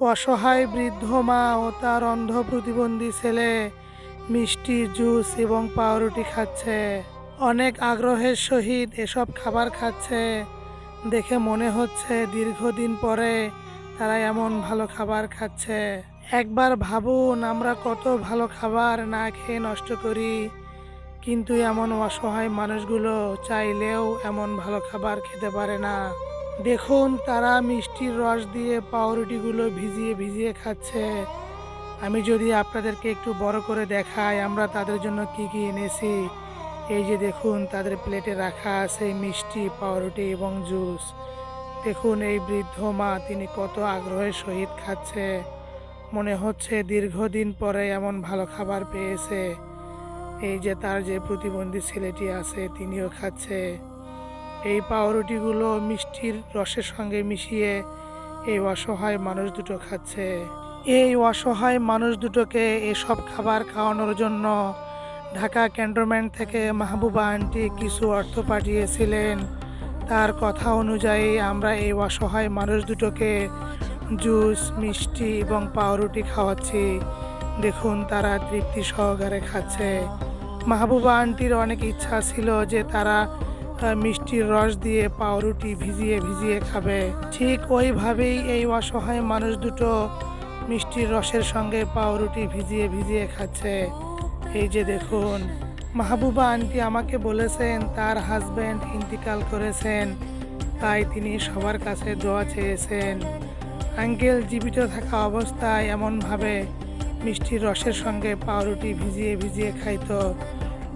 অসহায় বৃদ্ধ মা ও তার অন্ধ প্রতিবন্ধী ছেলে মিষ্টি, জুস এবং পাউরুটি খাচ্ছে। অনেক আগ্রহের সহিত এসব খাবার খাচ্ছে। দেখে মনে হচ্ছে দীর্ঘদিন পরে তারা এমন ভালো খাবার খাচ্ছে। একবার ভাবুন, আমরা কত ভালো খাবার না খেয়ে নষ্ট করি। কিন্তু এমন অসহায় মানুষগুলো চাইলেও এমন ভালো খাবার খেতে পারে না। দেখুন, তারা মিষ্টির রস দিয়ে পাউরুটিগুলো ভিজিয়ে ভিজিয়ে খাচ্ছে। আমি যদি আপনাদেরকে একটু বড় করে দেখাই, আমরা তাদের জন্য কি কি এনেছি। এই যে দেখুন, তাদের প্লেটে রাখা আছে মিষ্টি, পাউরুটি এবং জুস। দেখুন, এই বৃদ্ধ মা, তিনি কত আগ্রহের সহিত খাচ্ছে। মনে হচ্ছে দীর্ঘদিন পরে এমন ভালো খাবার পেয়েছে। এই যে তার যে প্রতিবন্ধী ছেলেটি আছে, তিনিও খাচ্ছে। এই পাউরুটিগুলো মিষ্টির রসের সঙ্গে মিশিয়ে এই অসহায় মানুষ দুটো খাচ্ছে। এই অসহায় মানুষ দুটোকে এসব খাবার খাওয়ানোর জন্য ঢাকা ক্যান্টনমেন্ট থেকে মাহবুবা আন্টি কিছু অর্থ পাঠিয়েছিলেন। তার কথা অনুযায়ী আমরা এই অসহায় মানুষ দুটোকে জুস, মিষ্টি এবং পাউরুটি খাওয়াচ্ছি। দেখুন তারা তৃপ্তি সহকারে খাচ্ছে। মাহবুবা আন্টির অনেক ইচ্ছা ছিল যে তারা মিষ্টির রস দিয়ে পাউরুটি ভিজিয়ে ভিজিয়ে খাবে। ঠিক ওইভাবেই এই অসহায় মানুষ দুটো মিষ্টির রসের সঙ্গে পাউরুটি ভিজিয়ে ভিজিয়ে খাচ্ছে। এই যে দেখুন, মাহবুবা আন্টি আমাকে বলেছেন, তার হাজব্যান্ড ইন্তিকাল করেছেন, তাই তিনি সবার কাছে দোয়া চেয়েছেন। আঙ্কেল জীবিত থাকা অবস্থায় এমনভাবে মিষ্টির রসের সঙ্গে পাউরুটি ভিজিয়ে ভিজিয়ে খাইতো।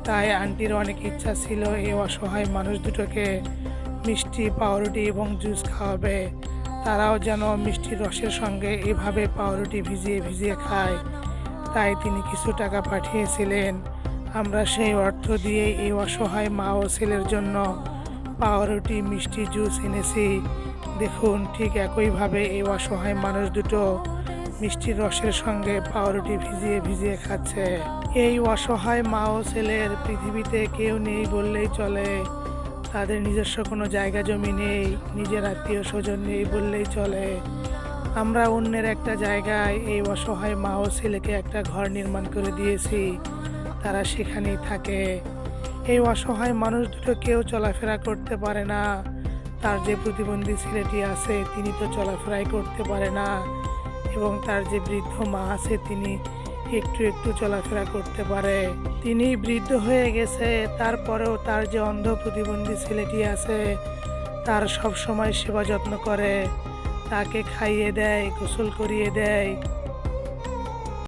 তাই আন্টির অনেক ইচ্ছা ছিল এই অসহায় মানুষ দুটোকে মিষ্টি পাউরুটি এবং জুস খাওয়াবে। তারাও যেন মিষ্টির রসের সঙ্গে এভাবে পাউরুটি ভিজিয়ে ভিজিয়ে খায়। তাই তিনি কিছু টাকা পাঠিয়েছিলেন। আমরা সেই অর্থ দিয়ে এই অসহায় মা ও ছেলের জন্য পাউরুটি, মিষ্টি, জুস এনেছি। দেখুন, ঠিক একইভাবে এই অসহায় মানুষ দুটো মিষ্টির রসের সঙ্গে পাউরুটি ভিজিয়ে ভিজিয়ে খাচ্ছে। এই অসহায় মা ও ছেলের পৃথিবীতে কেউ নেই বললেই চলে। তাদের নিজস্ব কোনো জায়গা, জমি নেই, নিজের আত্মীয় স্বজন নেই বললেই চলে। আমরা অন্যের একটা জায়গায় এই অসহায় মা ও ছেলেকে একটা ঘর নির্মাণ করে দিয়েছি। তারা সেখানেই থাকে। এই অসহায় মানুষ দুটো কেউ চলাফেরা করতে পারে না। তার যে প্রতিবন্ধী ছেলেটি আছে, তিনি তো চলাফেরাই করতে পারে না। এবং তার যে বৃদ্ধ মা আছে, তিনি একটু একটু চলাফেরা করতে পারে। তিনি বৃদ্ধ হয়ে গেছে, তারপরেও তার যে অন্ধ প্রতিবন্ধী ছেলেটি আছে, তার সব সময় সেবা যত্ন করে। তাকে খাইয়ে দেয়, গোসল করিয়ে দেয়।